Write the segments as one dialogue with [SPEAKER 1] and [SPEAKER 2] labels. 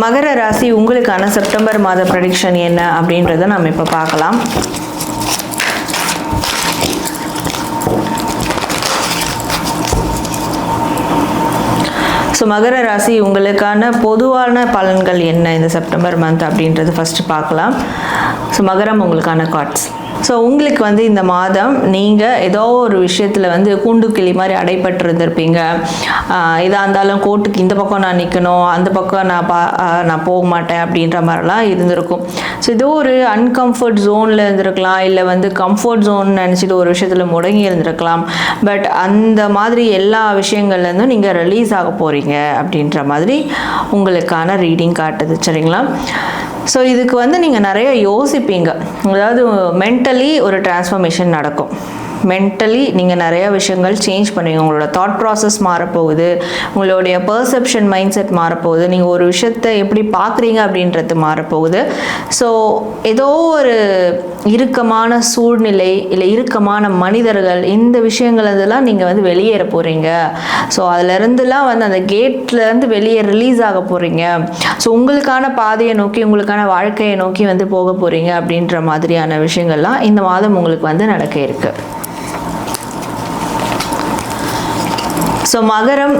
[SPEAKER 1] மகர ராசி உங்களுக்கான செப்டம்பர் மாத ப்ரடிக்ஷன் என்ன அப்படின்றத நம்ம இப்போ பார்க்கலாம். ஸோ மகர ராசி உங்களுக்கான பொதுவான பலன்கள் என்ன இந்த செப்டம்பர் மந்த் அப்படின்றது ஃபஸ்ட்டு பார்க்கலாம். ஸோ மகரம் உங்களுக்கான கார்ட்ஸ் ஸோ உங்களுக்கு வந்து இந்த மாதம் நீங்கள் ஏதோ ஒரு விஷயத்தில் வந்து கூண்டு கிளி மாதிரி அடைப்பட்டு இருந்திருப்பீங்க இதாக இருந்தாலும் கோர்ட்டுக்கு இந்த பக்கம் நான் நிற்கணும் அந்த பக்கம் நான் பா நான் போக மாட்டேன் அப்படின்ற மாதிரிலாம் இருந்திருக்கும். ஸோ ஏதோ ஒரு அன்கம்ஃபர்ட் ஜோனில் இருந்திருக்கலாம் இல்லை வந்து கம்ஃபர்ட் ஜோன் நினச்சிட்டு ஒரு விஷயத்தில் முடங்கி இருந்திருக்கலாம். பட் அந்த மாதிரி எல்லா விஷயங்கள்லேருந்தும் நீங்கள் ரிலீஸ் ஆக போகிறீங்க அப்படின்ற மாதிரி உங்களுக்கான ரீடிங் காட்டுது. சரிங்களா? ஸோ இதுக்கு வந்து நீங்கள் நிறைய யோசிப்பீங்க. அதாவது மென்டலி ஒரு டிரான்ஸ்ஃபர்மேஷன் நடக்கும். மென்டலி நீங்கள் நிறைய விஷயங்கள் சேஞ்ச் பண்ணுவீங்க. உங்களோட தாட் ப்ராசஸ் மாறப்போகுது. உங்களுடைய பர்செப்ஷன் மைண்ட் செட் மாறப்போகுது. நீங்கள் ஒரு விஷயத்தை எப்படி பார்க்குறீங்க அப்படின்றது மாறப்போகுது. ஸோ ஏதோ ஒரு இறுக்கமான சூழ்நிலை இல்லை இறுக்கமான மனிதர்கள் இந்த விஷயங்கள் இதெல்லாம் நீங்கள் வந்து வெளியேற போகிறீங்க ஸோ அதுலேருந்துலாம் வந்து அந்த கேட்லேருந்து வெளியே ரிலீஸ் ஆக போகிறீங்க ஸோ உங்களுக்கான பாதையை நோக்கி உங்களுக்கான வாழ்க்கையை நோக்கி வந்து போக போகிறீங்க அப்படின்ற மாதிரியான விஷயங்கள்லாம் இந்த மாதம் உங்களுக்கு வந்து நடக்க இருக்குது ஸோ மகரம்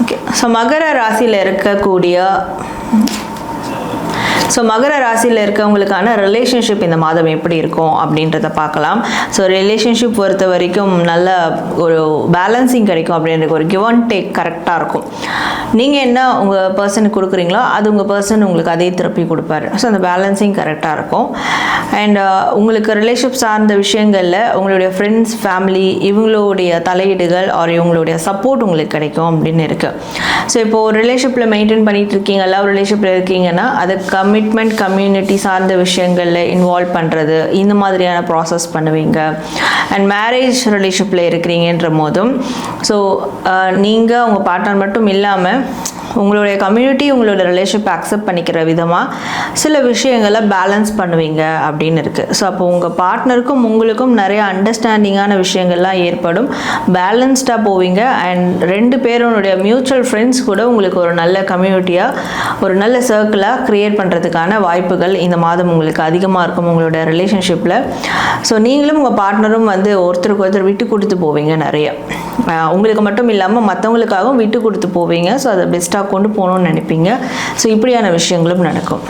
[SPEAKER 1] ஓகே ஸோ மகர ராசியில் இருக்கக்கூடிய ஸோ மகர ராசியில் இருக்கவங்களுக்கான ரிலேஷன்ஷிப் இந்த மாதம் எப்படி இருக்கும் அப்படின்றத பார்க்கலாம். ஸோ ரிலேஷன்ஷிப் பொறுத்த வரைக்கும் நல்ல ஒரு பேலன்சிங் கிடைக்கும் அப்படின்றது ஒரு கிவ் அண்ட் டேக் கரெக்டாக இருக்கும். நீங்கள் என்ன உங்கள் பர்சனுக்கு கொடுக்குறீங்களோ அது உங்கள் பர்சன் உங்களுக்கு அதே திருப்பி கொடுப்பாரு. ஸோ அந்த பேலன்சிங் கரெக்டாக இருக்கும். அண்ட் uh, உங்களுக்கு ரிலேஷன்ஷிப் சார்ந்த விஷயங்களில் உங்களுடைய ஃப்ரெண்ட்ஸ் ஃபேமிலி இவங்களுடைய தலையீடுகள் ஆர் இவங்களுடைய சப்போர்ட் உங்களுக்கு கிடைக்கும் அப்படின்னு இருக்குது ஸோ இப்போது ஒரு ரிலேஷிப்பில் மெயின்டைன் பண்ணிகிட்டு இருக்கீங்க லவ் ரிலேஷிப்பில் இருக்கீங்கன்னா அது கமிட்மெண்ட் கம்யூனிட்டி சார்ந்த விஷயங்களில் இன்வால்வ் பண்ணுறது இந்த மாதிரியான ப்ராசஸ் பண்ணுவீங்க. அண்ட் மேரேஜ் ரிலேஷன்ஷிப்பில் இருக்கிறீங்கன்ற போதும் ஸோ நீங்கள் உங்கள் பார்ட்னர் மட்டும் இல்லாமல் உங்களுடைய கம்யூனிட்டி உங்களோட ரிலேஷன்ஷிப் அக்செப்ட் பண்ணிக்கிற விதமாக சில விஷயங்களை பேலன்ஸ் பண்ணுவீங்க அப்படின்னு இருக்குது ஸோ அப்போ உங்கள் பார்ட்னருக்கும் உங்களுக்கும் நிறைய அண்டர்ஸ்டாண்டிங்கான விஷயங்கள்லாம் ஏற்படும். பேலன்ஸ்டாக போவீங்க. அண்ட் ரெண்டு பேருடைய மியூச்சுவல் ஃப்ரெண்ட்ஸ் கூட உங்களுக்கு ஒரு நல்ல கம்யூனிட்டியாக ஒரு நல்ல சர்க்கிளாக க்ரியேட் பண்ணுறதுக்கான வாய்ப்புகள் இந்த மாதம் உங்களுக்கு அதிகமாக இருக்கும் உங்களோட ரிலேஷன்ஷிப்பில் ஸோ நீங்களும் உங்கள் பார்ட்னரும் வந்து ஒருத்தருக்கு ஒருத்தர் விட்டு கொடுத்து போவீங்க நிறைய. உங்களுக்கு மட்டும் இல்லாமல் மற்றவங்களுக்காகவும் விட்டு கொடுத்து போவீங்க. ஸோ அதை பெஸ்ட்டாக கொண்டு போகணும்னு நினைப்பீங்க. ஸோ இப்படியான விஷயங்களும் நடக்கும்.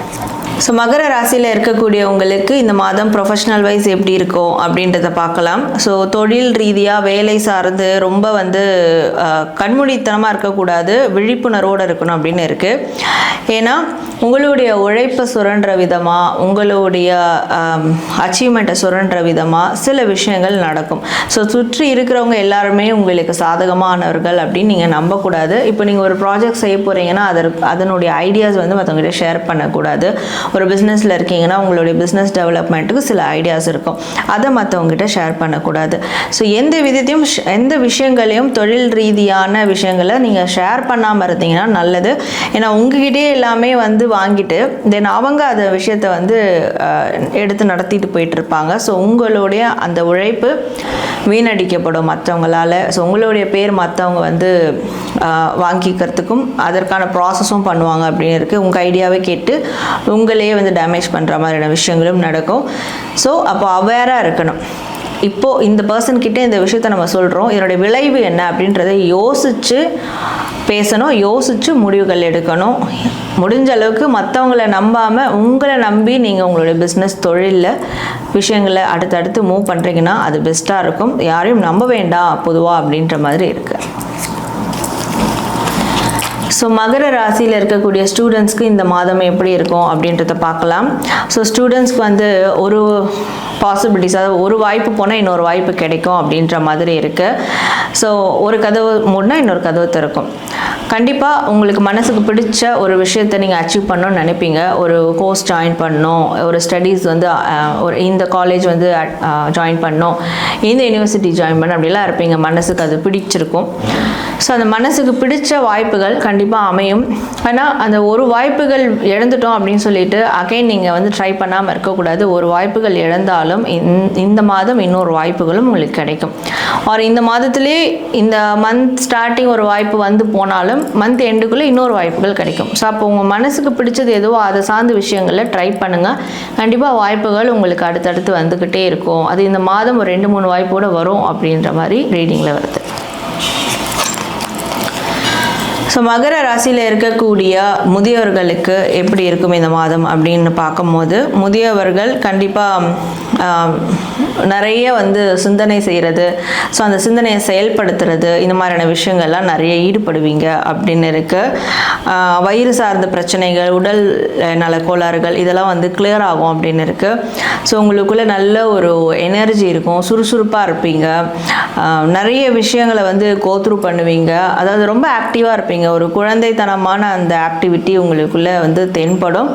[SPEAKER 1] ஸோ மகர ராசியில் இருக்கக்கூடியவங்களுக்கு இந்த மாதம் ப்ரொஃபஷனல் வைஸ் எப்படி இருக்கும் அப்படின்றத பார்க்கலாம். ஸோ தொழில் ரீதியாக வேலை சார்ந்து ரொம்ப வந்து கண்மூடித்தனமாக இருக்கக்கூடாது விழிப்புணர்வோடு இருக்கணும் அப்படின்னு இருக்குது ஏன்னா உங்களுடைய உழைப்பை சுரன்ற விதமாக உங்களுடைய அச்சீவ்மெண்ட்டை சுரன்ற விதமாக சில விஷயங்கள் நடக்கும். ஸோ சுற்றி இருக்கிறவங்க எல்லாருமே உங்களுக்கு சாதகமானவர்கள் அப்படின்னு நீங்கள் நம்பக்கூடாது. இப்போ நீங்கள் ஒரு ப்ராஜெக்ட் செய்ய போகிறீங்கன்னா அதற்கு அதனுடைய ஐடியாஸ் வந்து மற்றவங்ககிட்ட ஷேர் பண்ணக்கூடாது. ஒரு பிஸ்னஸில் இருக்கீங்கன்னா உங்களுடைய பிஸ்னஸ் டெவலப்மெண்ட்டுக்கு சில ஐடியாஸ் இருக்கும். அதை மற்றவங்ககிட்ட ஷேர் பண்ணக்கூடாது. ஸோ எந்த விதத்தையும் எந்த விஷயங்களையும் தொழில் ரீதியான விஷயங்களை நீங்கள் ஷேர் பண்ணாமல் இருந்தீங்கன்னா நல்லது. ஏன்னா உங்ககிட்டயே எல்லாமே வந்து வாங்கிட்டு தென் அவங்க அந்த விஷயத்தை வந்து எடுத்து நடத்திட்டு போயிட்டு இருப்பாங்க. ஸோ உங்களுடைய அந்த உழைப்பு வீணடிக்கப்படும் மற்றவங்களால ஸோ உங்களுடைய பேர் மற்றவங்க வந்து வாங்கிக்கிறதுக்கும் அதற்கான ப்ராசஸும் பண்ணுவாங்க அப்படின்னு இருக்குது உங்கள் ஐடியாவே கேட்டு உங்கள் உங்களையே வந்து டேமேஜ் பண்ணுற மாதிரியான விஷயங்களும் நடக்கும். ஸோ அப்போ அவேராக இருக்கணும். இப்போது இந்த பர்சன்கிட்ட இந்த விஷயத்த நம்ம சொல்கிறோம் இதனுடைய விளைவு என்ன அப்படின்றத யோசித்து பேசணும். யோசித்து முடிவுகள் எடுக்கணும். முடிஞ்ச அளவுக்கு மற்றவங்கள நம்பாமல் உங்களை நம்பி நீங்கள் உங்களுடைய பிஸ்னஸ் தொழிலில் விஷயங்களை அடுத்தடுத்து மூவ் பண்ணுறீங்கன்னா அது பெஸ்ட்டாக இருக்கும். யாரையும் நம்ப வேண்டாம் பொதுவாக அப்படின்ற மாதிரி இருக்குது ஸோ மகர ராசியில் இருக்கக்கூடிய ஸ்டூடெண்ட்ஸ்க்கு இந்த மாதம் எப்படி இருக்கும் அப்படின்றத பார்க்கலாம். ஸோ ஸ்டூடெண்ட்ஸ்க்கு வந்து ஒரு பாசிபிலிட்டிஸ் அதாவது ஒரு வாய்ப்பு போனால் இன்னொரு வாய்ப்பு கிடைக்கும் அப்படின்ற மாதிரி இருக்குது ஸோ ஒரு கதவு மூடினா இன்னொரு கதவு திறக்கும். கண்டிப்பாக உங்களுக்கு மனசுக்கு பிடிச்ச ஒரு விஷயத்தை நீங்கள் அச்சீவ் பண்ணணும்னு நினைப்பீங்க. ஒரு கோர்ஸ் ஜாயின் பண்ணணும். ஒரு ஸ்டடீஸ் வந்து ஒரு இந்த காலேஜ் வந்து ஜாயின் பண்ணணும். இந்த யூனிவர்சிட்டி ஜாயின் பண்ண அப்படிலாம் இருப்பீங்க. மனசுக்கு அது பிடிச்சிருக்கும். ஸோ அந்த மனசுக்கு பிடிச்ச வாய்ப்புகள் கண்டிப்பாக கண்டிப்பாக அமையும். ஆனால் அந்த ஒரு வாய்ப்புகள் இழந்துட்டோம் அப்படின்னு சொல்லிட்டு அகைன் நீங்கள் வந்து ட்ரை பண்ணாமல் இருக்கக்கூடாது. ஒரு வாய்ப்புகள் இழந்தாலும் இந்த- இந்த மாதம் இன்னொரு வாய்ப்புகளும் உங்களுக்கு கிடைக்கும். ஆர் இந்த மாதத்திலே இந்த மந்த் ஸ்டார்டிங் ஒரு வாய்ப்பு வந்து போனாலும் மந்த் எண்டுக்குள்ளே இன்னொரு வாய்ப்புகள் கிடைக்கும். ஸோ அப்போ உங்கள் மனசுக்கு பிடிச்சது எதுவோ அதை சார்ந்த விஷயங்களில் ட்ரை பண்ணுங்கள் கண்டிப்பாக வாய்ப்புகள் உங்களுக்கு அடுத்தடுத்து வந்துக்கிட்டே இருக்கும். அது இந்த மாதம் ஒரு ரெண்டு மூணு வாய்ப்போடு வரும் அப்படின்ற மாதிரி ரீடிங்கில் வருது. ஸோ மகர ராசியில் இருக்கக்கூடிய முதியவர்களுக்கு எப்படி இருக்கும் இந்த மாதம் அப்படின்னு பார்க்கும்போது முதியவர்கள் கண்டிப்பாக நிறைய வந்து சிந்தனை செய்கிறது ஸோ அந்த சிந்தனையை செயல்படுத்துறது இந்த மாதிரியான விஷயங்கள்லாம் நிறைய ஈடுபடுவீங்க அப்படின்னு இருக்குது வயிறு சார்ந்த பிரச்சனைகள் உடல் நல கோளாறுகள் இதெல்லாம் வந்து கிளியர் ஆகும் அப்படின்னு இருக்குது ஸோ உங்களுக்குள்ளே நல்ல ஒரு எனர்ஜி இருக்கும் சுறுசுறுப்பாக இருப்பீங்க. நிறைய விஷயங்களை வந்து கோத்ரூ பண்ணுவீங்க. அதாவது ரொம்ப ஆக்டிவாக இருப்பீங்க. ஒரு குழந்தைத்தனமான அந்த ஆக்டிவிட்டி உங்களுக்குள்ளே வந்து தென்படும்.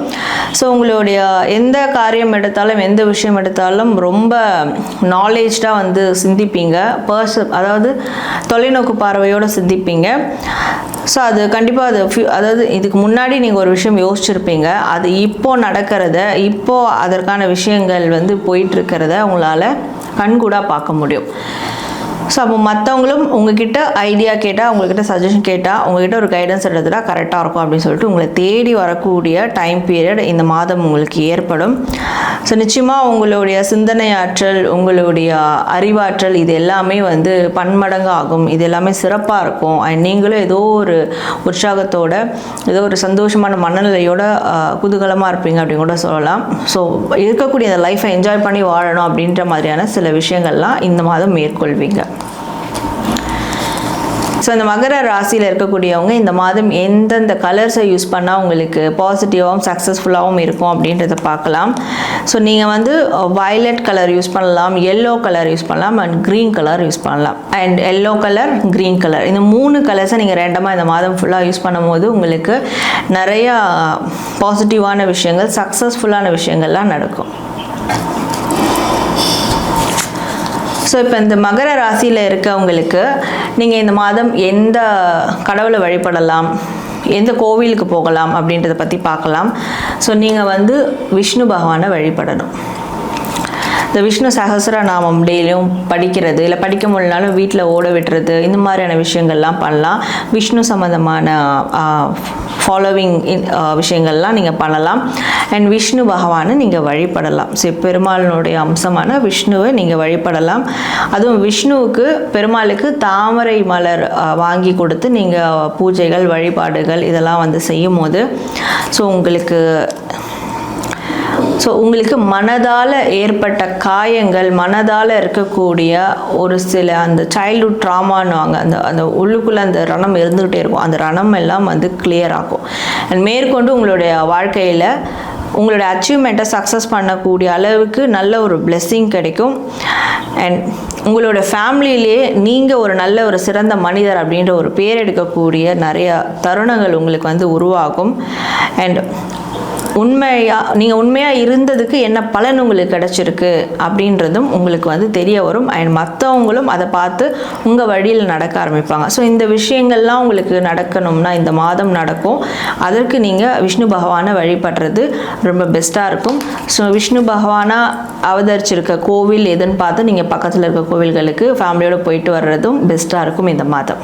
[SPEAKER 1] ஸோ உங்களுடைய எந்த காரியம் எடுத்தாலும் எந்த விஷயம் எடுத்தாலும் ரொம்ப நாலேஜாக வந்து சிந்திப்பீங்க. பர்ஸ் அதாவது தொலைநோக்கு பார்வையோடு சிந்திப்பீங்க. ஸோ அது கண்டிப்பாக அது ஃபியூ அதாவது இதுக்கு முன்னாடி நீங்கள் ஒரு விஷயம் யோசிச்சிருப்பீங்க. அது இப்போது நடக்கிறத இப்போது அதற்கான விஷயங்கள் வந்து போயிட்டுருக்கிறத உங்களால் கண்கூடாக பார்க்க முடியும். ஸோ அப்போ மற்றவங்களும் உங்ககிட்ட ஐடியா கேட்டால் உங்ககிட்ட சஜஷன் கேட்டால் உங்ககிட்ட ஒரு கைடன்ஸ் எடுத்துட்டா கரெக்டாக இருக்கும் அப்படின்னு சொல்லிட்டு உங்களை தேடி வரக்கூடிய டைம் பீரியட் இந்த மாதம் உங்களுக்கு ஏற்படும். ஸோ நிச்சயமாக உங்களுடைய சிந்தனை ஆற்றல் உங்களுடைய அறிவாற்றல் இது எல்லாமே வந்து பன்மடங்கு ஆகும். இது எல்லாமே சிறப்பாக இருக்கும். அண்ட் நீங்களும் ஏதோ ஒரு உற்சாகத்தோட ஏதோ ஒரு சந்தோஷமான மனநிலையோட குதூகலமாக இருப்பீங்க அப்படின்னு கூட சொல்லலாம். ஸோ இருக்கக்கூடிய அந்த லைஃப்பை என்ஜாய் பண்ணி வாழணும் அப்படின்ற மாதிரியான சில விஷயங்கள்லாம் இந்த மாதம் மேற்கொள்வீங்க. ஸோ இந்த மகர ராசியில் இருக்கக்கூடியவங்க இந்த மாதம் எந்தெந்த கலர்ஸை யூஸ் பண்ணால் உங்களுக்கு பாசிட்டிவாகவும் சக்ஸஸ்ஃபுல்லாகவும் இருக்கும் அப்படின்றத பார்க்கலாம். ஸோ நீங்கள் வந்து வயலட் கலர் யூஸ் பண்ணலாம் எல்லோ கலர் யூஸ் பண்ணலாம் அண்ட் க்ரீன் கலர் யூஸ் பண்ணலாம். And yellow colour green colour இந்த மூணு கலர்ஸை நீங்கள் ரேண்டமாக இந்த மாதம் ஃபுல்லாக யூஸ் பண்ணும்போது உங்களுக்கு நிறையா பாசிட்டிவான விஷயங்கள் சக்ஸஸ்ஃபுல்லான விஷயங்கள்லாம் நடக்கும். ஸோ இப்போ இந்த மகர ராசியில் இருக்கவங்களுக்கு நீங்கள் இந்த மாதம் எந்த கடவுளை வழிபடலாம்? எந்த கோவிலுக்கு போகலாம்? அப்படின்றத பற்றி பார்க்கலாம். ஸோ நீங்கள் வந்து விஷ்ணு பகவானை வழிபடணும். இந்த விஷ்ணு சகஸ்ரநாமம் டெய்லியும் படிக்கிறது இல்லை படிக்க முடியலனாலும் வீட்டில் ஓட விட்டுறது இந்த மாதிரியான விஷயங்கள்லாம் பண்ணலாம். விஷ்ணு சம்மந்தமான ஃபாலோவிங் விஷயங்கள்லாம் நீங்கள் பண்ணலாம். அண்ட் விஷ்ணு பகவானை நீங்கள் வழிபடலாம். ஸோ பெருமாளினுடைய அம்சமான விஷ்ணுவை நீங்கள் வழிபடலாம். அதுவும் விஷ்ணுவுக்கு பெருமாளுக்கு தாமரை மலர் வாங்கி கொடுத்து நீங்கள் பூஜைகள் வழிபாடுகள் இதெல்லாம் வந்து செய்யும் போது ஸோ உங்களுக்கு ஸோ உங்களுக்கு மனதால் ஏற்பட்ட காயங்கள் மனதால் இருக்கக்கூடிய ஒரு சில அந்த சைல்ட்ஹுட் ட்ராமான்னுவாங்க அந்த அந்த உள்ளுக்குள்ளே அந்த ரணம் இருந்துக்கிட்டே இருக்கும். அந்த ரணம் எல்லாம் வந்து கிளியர் ஆகும். அண்ட் மேற்கொண்டு உங்களுடைய வாழ்க்கையில் உங்களுடைய அச்சீவ்மெண்ட்டை சக்ஸஸ் பண்ணக்கூடிய அளவுக்கு நல்ல ஒரு பிளெஸ்ஸிங் கிடைக்கும். அண்ட் உங்களோட ஃபேமிலியிலே நீங்கள் ஒரு நல்ல ஒரு சிறந்த மனிதர் அப்படின்ற ஒரு பேர் எடுக்கக்கூடிய நிறைய தருணங்கள் உங்களுக்கு வந்து உருவாகும். அண்ட் உண்மையாக நீங்கள் உண்மையாக இருந்ததுக்கு என்ன பலன் உங்களுக்கு கிடச்சிருக்கு அப்படின்றதும் உங்களுக்கு வந்து தெரிய வரும். அண்ட் மற்றவங்களும் அதை பார்த்து உங்கள் வழியில் நடக்க ஆரம்பிப்பாங்க. ஸோ இந்த விஷயங்கள்லாம் உங்களுக்கு நடக்கணும்னா இந்த மாதம் நடக்கும். அதற்கு நீங்கள் விஷ்ணு பகவானை வழிபடுறது ரொம்ப பெஸ்ட்டாக இருக்கும். ஸோ விஷ்ணு பகவானாக அவதரிச்சிருக்க கோவில் எதுன்னு பார்த்து நீங்கள் பக்கத்தில் இருக்க கோவில்களுக்கு ஃபேமிலியோடு போயிட்டு வர்றதும் பெஸ்ட்டாக இருக்கும் இந்த மாதம்.